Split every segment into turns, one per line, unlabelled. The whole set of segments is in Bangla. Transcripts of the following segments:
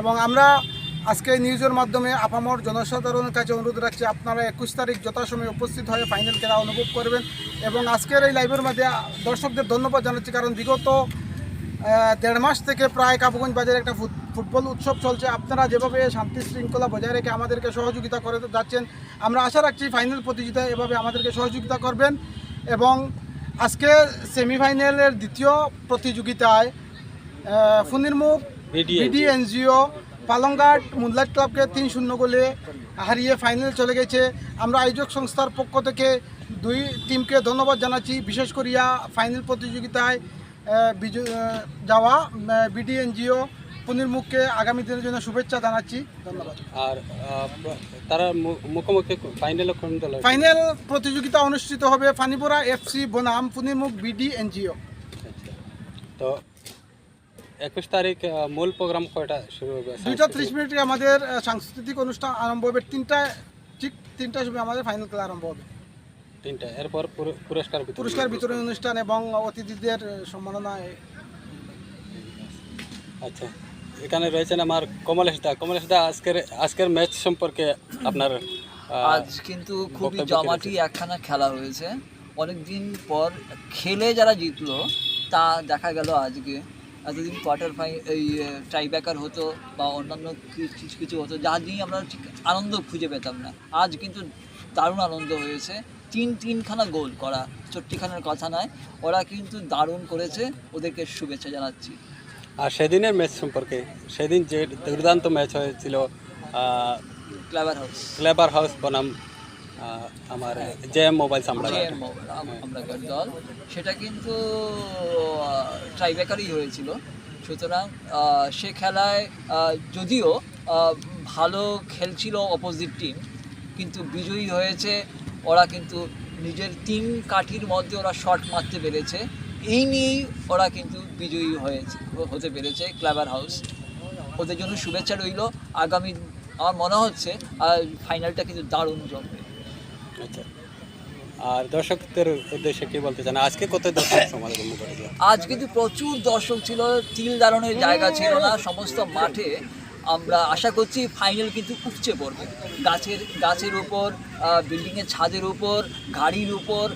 এবং আমরা আজকে নিউজের মাধ্যমে আপামর জনসাধারণের কাছে অনুরোধ রাখছি, আপনারা একুশ তারিখ যথাসময়ে উপস্থিত হয়ে ফাইনাল খেলা অনুভব করবেন এবং আজকের এই লাইভের মধ্যে দর্শকদের ধন্যবাদ জানাচ্ছি, কারণ বিগত দেড় মাস থেকে প্রায় কাবুগঞ্জ বাজারে একটা ফুট- ফুটবল উৎসব চলছে। আপনারা যেভাবে শান্তি শৃঙ্খলা বজায় রেখে আমাদেরকে সহযোগিতা করে যাচ্ছেন, আমরা আশা রাখছি ফাইনাল প্রতিযোগিতায় এভাবে আমাদেরকে সহযোগিতা করবেন এবং আজকে সেমিফাইনালের দ্বিতীয় প্রতিযোগিতায় ফুনিরমুখ বিডি এনজিও পালংঘাট মুনলাইট ক্লাবকে তিন শূন্য গোলে হারিয়ে ফাইনাল চলে গেছে। আমরা আয়োজক সংস্থার পক্ষ থেকে দুই টিমকে ধন্যবাদ জানাচ্ছি। বিশেষ করিয়া ফাইনাল প্রতিযোগিতায় যাওয়া বিডি এনজিও পুনিরমুখকে আগামী দিনের জন্য শুভেচ্ছা জানাচ্ছি। ধন্যবাদ।
আর তারা মুখোমুখি ফাইনালে কোন দল?
ফাইনাল প্রতিযোগিতা অনুষ্ঠিত হবে ফানিপুরা এফসি বনাম পুনিরমুখ বিডি এনজিও
আচ্ছা। তো একুশ তারিখ মূল প্রোগ্রাম কয়টা শুরু হবে?
দুইটা ত্রিশ মিনিটে আমাদের সাংস্কৃতিক অনুষ্ঠান আরম্ভ হবে। তিনটা ঠিক তিনটার সময় আমাদের ফাইনাল খেলা আরম্ভ হবে।
তিনটা। এরপর পুরস্কার বিতরণ।
পুরস্কার বিতরণ অনুষ্ঠান এবং অতিথিদের সম্মাননা
আচ্ছা। এখানে রয়েছেন আমার কমলেশ দা কমলেশ দা আজকের আজকের ম্যাচ সম্পর্কে আপনার
আজ কিন্তু খুবই জমাটি একখানা খেলা হয়েছে অনেকদিন পর খেলে যারা জিতলো তা দেখা গেল আজকে। এতদিন কোয়ার্টার ফাই এই টাইব্যাকার হতো বা অন্যান্য কিছু কিছু হতো যা নিয়ে আমরা ঠিক আনন্দ খুঁজে পেতাম না। আজ কিন্তু দারুণ আনন্দ হয়েছে। তিন তিনখানা গোল করা চট্টিখানার কথা নয় ওরা কিন্তু দারুণ করেছে। ওদেরকে শুভেচ্ছা জানাচ্ছি।
আর সেদিনের ম্যাচ সম্পর্কে সেদিন যে দুর্দান্ত ম্যাচ হয়েছিল
ক্লাবার হাউস
ক্লেবার হাউস বনাম আমার এম মোবাইল
যে আমরাকার দল। সেটা কিন্তু ট্রাইব্যাকারই হয়েছিল। সুতরাং সে খেলায় যদিও ভালো খেলছিল অপোজিট টিম কিন্তু বিজয়ী হয়েছে। ওরা কিন্তু নিজের তিন কাঠির মধ্যে ওরা শট মারতে পেরেছে। এই নিয়েই ওরা কিন্তু বিজয়ী হয়েছে হতে পেরেছে ক্লাবার হাউস ওদের জন্য শুভেচ্ছা রইল। আগামী আমার মনে হচ্ছে ফাইনালটা কিন্তু দারুণ জমবে।
আচ্ছা। আর দর্শকদের উদ্দেশ্যে কি বলতে চান? আজকে কত দর্শক সমাগম করেছে
আজ কিন্তু প্রচুর দর্শক ছিল তিল দারণের জায়গা ছিল না সমস্ত মাঠে। আমরা আশা করছি ফাইনাল কিন্তু উপচে পড়বে। গাছের গাছের উপর বিল্ডিংয়ের ছাদের উপর গাড়ির উপর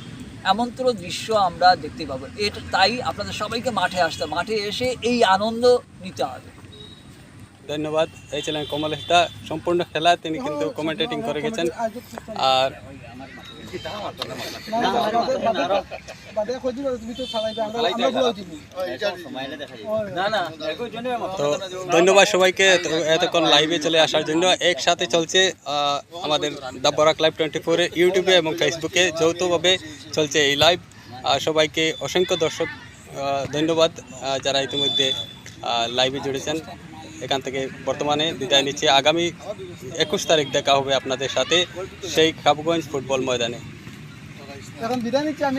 এমনতর দৃশ্য আমরা দেখতে পাবো। এটা তাই আপনাদের সবাইকে মাঠে আসতে মাঠে এসে এই আনন্দ নিতে হবে।
ধন্যবাদ। এই ছিলেন কমলেশ দা। সম্পূর্ণ খেলা তিনি কিন্তু কমেন্টেটিং করে গেছেন। আর তো ধন্যবাদ সবাইকে এতক্ষণ লাইভে চলে আসার জন্য। একসাথে চলছে আমাদের দ্য বরাক লাইভ টোয়েন্টি ফোরে ইউটিউবে এবং ফেসবুকে যৌথভাবে চলছে এই লাইভ সবাইকে অসংখ্য দর্শক ধন্যবাদ যারা ইতিমধ্যে লাইভে জুড়েছেন। এখান থেকে বর্তমানে বিদায় নিচ্ছি আগামী একুশ তারিখ দেখা হবে আপনাদের সাথে সেই খাবগঞ্জ ফুটবল ময়দানে
এখন বিদায় নিচ্ছি আমি